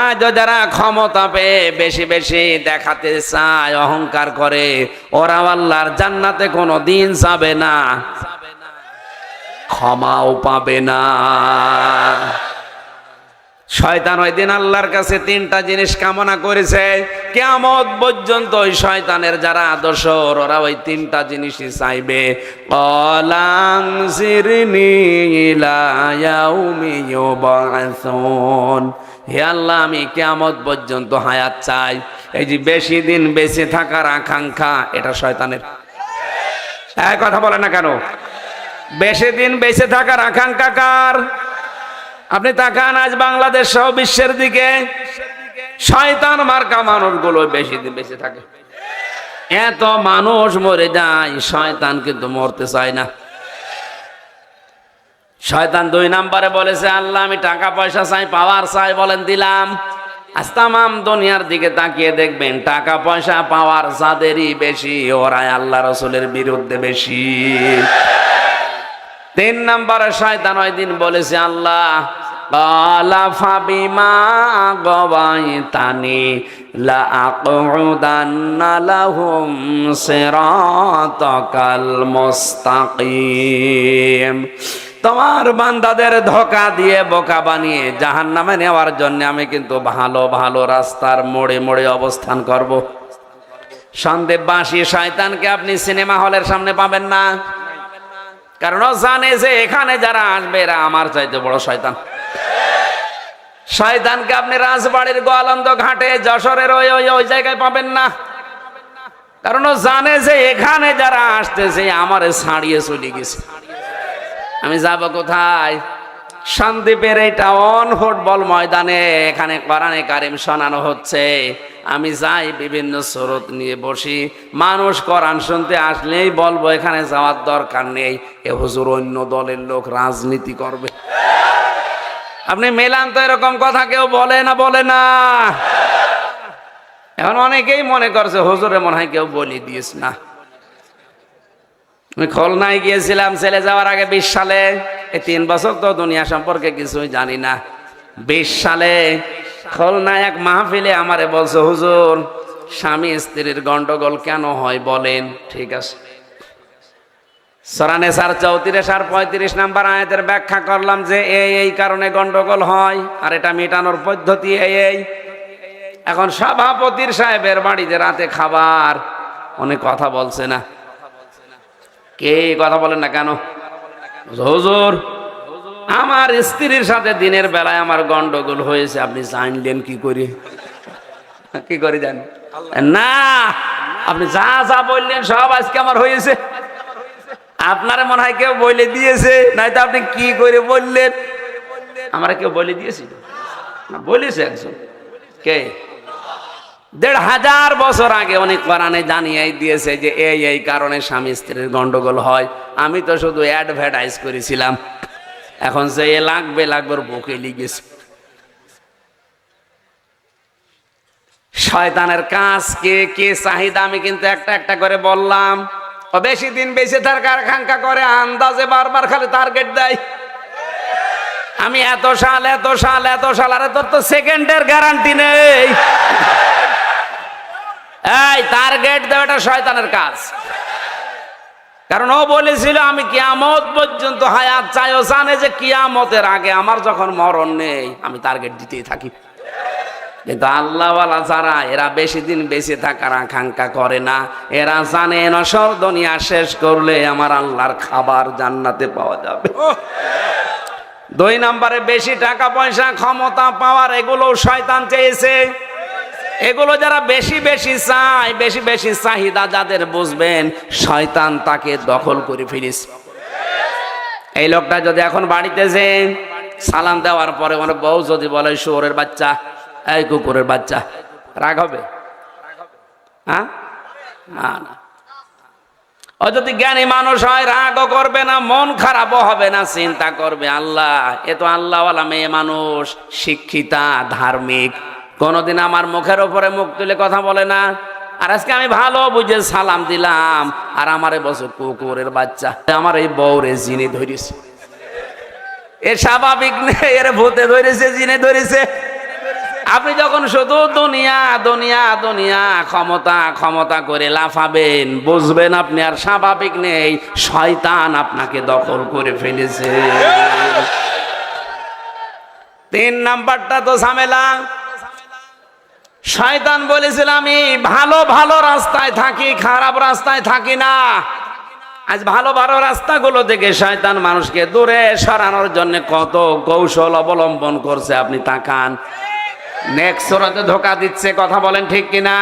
আজ যারা ক্ষমতা পেয়ে বেশি বেশি দেখাতে চায়, অহংকার করে ওরা আল্লাহর জান্নাতে কোনো দিন যাবে না। ক্ষমাও পাবে না। শয়তান ওই দিন আল্লাহর কাছে তিনটা জিনিস কামনা করেছে। কেমত পর্যন্ত ওই শয়তানের যারা আদর্শ ওরা ওই তিনটা জিনিসই চাইবে। কলাং হে আল্লাহ, আমি কেমত পর্যন্ত হায়াত চাই। এই যে বেশি দিন বেঁচে থাকার আকাঙ্ক্ষা, এটা শয়তানের। এক কথা বলে না কেন? বেশি দিন বেঁচে থাকার আকাঙ্ক্ষা কার? আপনি তাকান আজ বাংলাদেশ সহ বিশ্বের দিকে। শয়তান মার্কা মানুষগুলো বেশি দিন বেঁচে থাকে। এত মানুষ মরে যায়, শয়তান কিন্তু মরতে চায় না। শয়তান দুই নাম্বারে বলেছে আল্লাহ আমি টাকা পয়সা চাই পাওয়ার চাই বলেন দিলাম আজ তামাম দুনিয়ার দিকে তাকিয়ে দেখবেন টাকা পয়সা পাওয়ার যাদেরই বেশি ওরাই আল্লাহ রসুলের বিরুদ্ধে বেশি তিন নম্বরে শয়তান ওই দিন বলেছে আল্লাহ قال فبما غويتني لأقعدن لهم صراطك المستقيم তোমার বান্দাদের ধোকা দিয়ে বোকা বানিয়ে জাহান নামে নেওয়ার জন্য আমি কিন্তু ভালো ভালো রাস্তার মোড়ে মোড়ে অবস্থান করব। সন্দেব বাসী শয়তানকে আপনি সিনেমা হলের সামনে পাবেন না। কারণ জানে যে এখানে যারা আসবে, এরা আমার চাইতে বড় শয়তান। শয়তানকে আপনি রাজবাড়ির গোয়ালন্দ ঘাটে, যশোরের ওই ওই ওই জায়গায় পাবেন না। কারণ জানে যে এখানে যারা আসতেছে, আমার ছাড়িয়ে চলে গেছে। আমি যাব কোথায়? সন্দীপের এই টাউন ফুটবল ময়দানে, এখানে কোরআনে কারিম শোনানো হচ্ছে। আমি যাই, বিভিন্ন স্রোত নিয়ে বসি। মানুষ কোরআন শুনতে আসলেই বলব, এখানে যাওয়ার দরকার নেই। এ হুজুর অন্য দলের লোক রাজনীতি করবে। আপনি মেলান তো এরকম কথা কেউ বলে না বলে না। এখন অনেকেই মনে করছে, হুজুরে মনে হয় কেউ বলি দিস না। আমি খুলনায় গিয়েছিলাম, ছেলে যাওয়ার আগে বিশ সালে। এই তিন বছর তো দুনিয়া সম্পর্কে কিছুই জানি না। বিশ সালে খুলনায় এক মাহফিলে আমারে বলছে, হুজুর, স্বামী স্ত্রীর গন্ডগোল কেন হয় বলেন? ঠিক আছে। সরানে সার চৌত্রিশ আর পঁয়ত্রিশ নাম্বার আয়াতের ব্যাখ্যা করলাম যে, এই এই কারণে গন্ডগোল হয় আর এটা মেটানোর পদ্ধতি এই এই। এখন সভাপতির সাহেবের বাড়িতে রাতে খাবার অনেক কথা বলছে না। কে কথা বলেন না কেন? হুজুর, আমার স্ত্রীর সাথে দিনের বেলায় আমার গন্ডগোল হয়েছে, আপনি জানলেন কি করি? কি করি জান? না, আপনি যা যা বললেন সব আজকে আমার হয়েছে। আপনারা মনে হয় কেউ বলে দিয়েছে, নয়তো আপনি কি করে বললেন? আমরা কেউ বলে দিয়েছি বলেছে একজন। কে? দেড় হাজার বছর আগে উনি কোরআনে জানিয়ে দিয়েছে যে এই এই কারণে স্বামী স্ত্রীর গন্ডগোল হয়। আমি তো শুধু অ্যাডভার্টাইজ করেছিলাম। এখন যে এ লাগবে লাগবে বুকে লিগেছে শয়তানের কাজ কে কে চাহিদা? আমি কিন্তু একটা একটা করে বললাম। ও বেশি দিন বেঁচে থাকার আকাঙ্ক্ষা করে, আন্দাজে বারবার খালি টার্গেট দেয়। আমি এত সাল এত সাল এত সাল, আরে তোর তো সেকেন্ডের গ্যারান্টি নেই। এই টার্গেট দেওয়া এটা শয়তানের কাজ। কারণ ও বলেছিল, আমি কিয়ামত পর্যন্ত হায়াত চাই। ও জানে যে কিয়ামতের আগে আমার যখন মরণ নেই, আমি টার্গেট দিতেই থাকি। কিন্তু আল্লাহওয়ালা যারা, এরা বেশি দিন বেঁচে থাকার আকাঙ্ক্ষা করে না। এরা জানে, নসর দুনিয়া শেষ করলে আমার আল্লাহর খাবার জান্নাতে পাওয়া যাবে। দুই নম্বরে, বেশি টাকা পয়সা ক্ষমতা পাওয়ার এগুলো শয়তান চেয়েছে। এগুলো যারা বেশি বেশি চায়, বেশি বেশি চাহিদা যাদের বুঝবেন, শয়তান তাকে দখল করে ফিরিস এই লোকটা যদি এখন বাড়িতে যে সালাম দেওয়ার পরে মানে বউ যদি বলে, শুয়োরের বাচ্চা, এই কুকুরের বাচ্চা। রাগ হবে? হ্যাঁ? না না। ও যদি জ্ঞানী মানুষ হয়, রাগও করবে না, মন খারাপও হবে না, চিন্তা করবে। আল্লাহ, এ তো আল্লাহওয়ালা মেয়ে মানুষ, শিক্ষিতা, ধার্মিক। কোনোদিন আমার মুখের ওপরে মুখ তুলে কথা বলে না। আর আজকে আমি ভালো বুঝে সালাম দিলাম। আর আমারে বছর কুকুরের বাচ্চা, আমার এই বউরে জিনে ধরেছে এ স্বাভাবিক নেই এর ভূতে ধরেছে, জিনে ধরেছে। আপনি যখন শুধু দুনিয়া দুনিয়া দুনিয়া, ক্ষমতা ক্ষমতা করে লাফাবেন, বুঝবেন আপনি আর স্বাভাবিক নেই, শয়তান আপনাকে দখল করে ফেলেছে। তিন নাম্বারটা তো ঝামেলা। শয়তান বলেছিল, আমি ভালো ভালো রাস্তায় থাকি, খারাপ রাস্তায় থাকি না। আজ ভালো ভালো রাস্তাগুলো থেকে শয়তান মানুষকে দূরে সরানোর জন্য কত কৌশল অবলম্বন করছে। আপনি তাকান। নেক্সট ধোকা দিচ্ছে, কথা বলেন ঠিক কিনা?